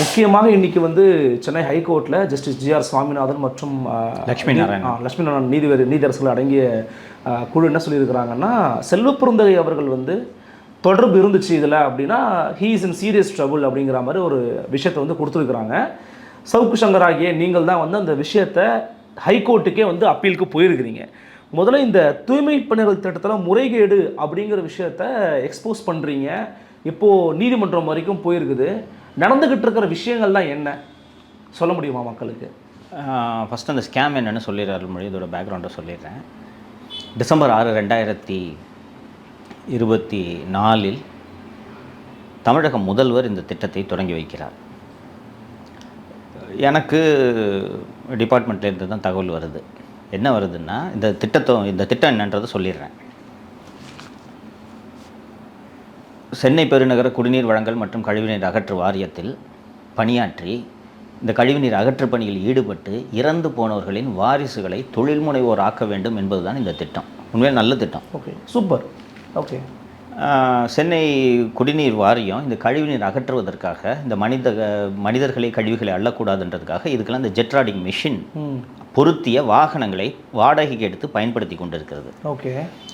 முக்கியமாக இன்னைக்கு வந்து சென்னை ஹைகோர்ட்டில் ஜஸ்டிஸ் ஜிஆர் சுவாமிநாதன் மற்றும் லட்சுமி நாராயணன். லட்சுமி நாராயணன் நீதிபதி நீதரசர்கள் அடங்கிய குழு என்ன சொல்லியிருக்கிறாங்கன்னா செல்வப்பெருந்தகை அவர்கள் வந்து தொடர்பு இருந்துச்சு இதில் அப்படின்னா he is in serious trouble அப்படிங்கிற மாதிரி ஒரு விஷயத்தை வந்து கொடுத்துருக்குறாங்க. சவுக்கு சங்கர் ஆகிய நீங்கள் தான் வந்து அந்த விஷயத்தை ஹைகோர்ட்டுக்கே வந்து அப்பீலுக்கு போயிருக்கிறீங்க. முதல்ல இந்த தூய்மை பணிகள் திட்டத்தில் முறைகேடு அப்படிங்கிற விஷயத்த எக்ஸ்போஸ் பண்ணுறீங்க இப்போது நீதிமன்றம் வரைக்கும் போயிருக்குது. நடந்துக்கிட்டு இருக்கிற விஷயங்கள்லாம் என்ன? சொல்ல முடியுமா மக்களுக்கு? ஃபஸ்ட் அந்த ஸ்கேம் என்னென்னு சொல்லிடுறாரு மொழி. இதோட பேக்ரவுண்டை சொல்லிடுறேன். டிசம்பர் ஆறு ரெண்டாயிரத்தி இருபத்தி நாலில் தமிழக முதல்வர் இந்த திட்டத்தை தொடங்கி வைக்கிறார். எனக்கு டிபார்ட்மெண்ட்லேருந்து தான் தகவல் வருது. என்ன வருதுன்னா இந்த திட்டத்தை இந்த திட்டம் என்னன்றதை சொல்லிடுறேன். சென்னை பெருநகர குடிநீர் வழங்கல் மற்றும் கழிவுநீர் அகற்று வாரியத்தில் பணியாற்றி இந்த கழிவுநீர் அகற்று பணியில் ஈடுபட்டு இறந்து போனவர்களின் வாரிசுகளை தொழில் முனைவோர் ஆக்க வேண்டும் என்பதுதான் இந்த திட்டம். உண்மையில் நல்ல திட்டம். ஓகே. சூப்பர். ஓகே. சென்னை குடிநீர் வாரியம் இந்த கழிவுநீர் அகற்றுவதற்காக இந்த மனித மனிதர்களை கழிவுகளை அள்ளக்கூடாதுன்றதுக்காக இதுக்கெல்லாம் இந்த ஜெட்ராடிங் மிஷின் பொருத்திய வாகனங்களை வாடகைக்கு எடுத்து பயன்படுத்தி கொண்டிருக்கிறது. ஓகே.